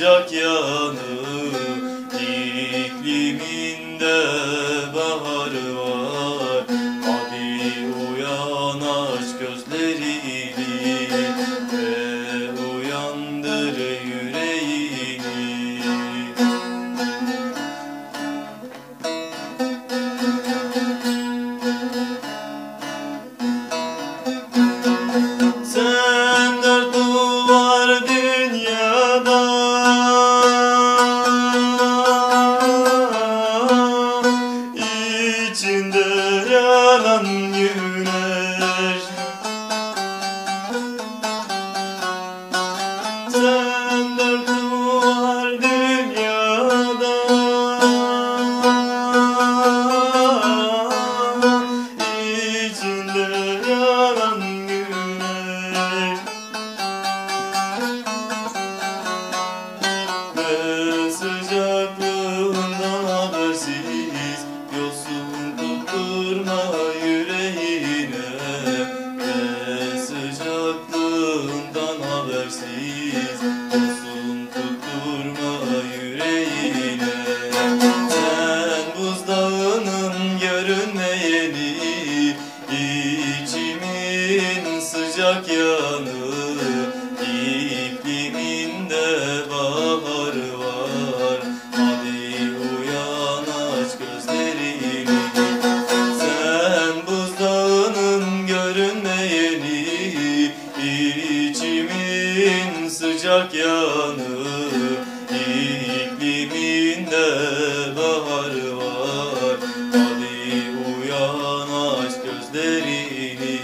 yanacak yanı habersiz Yosun tutturma yüreğine. Sen buzdağının görünmeyeni İçimin sıcak yanı. İkliminde baharı var Hadi uyan aç gözlerini. Sen buzdağının görünmeyeni Ocak yanı ikliminde bahar var. Hadi uyan aç gözlerini.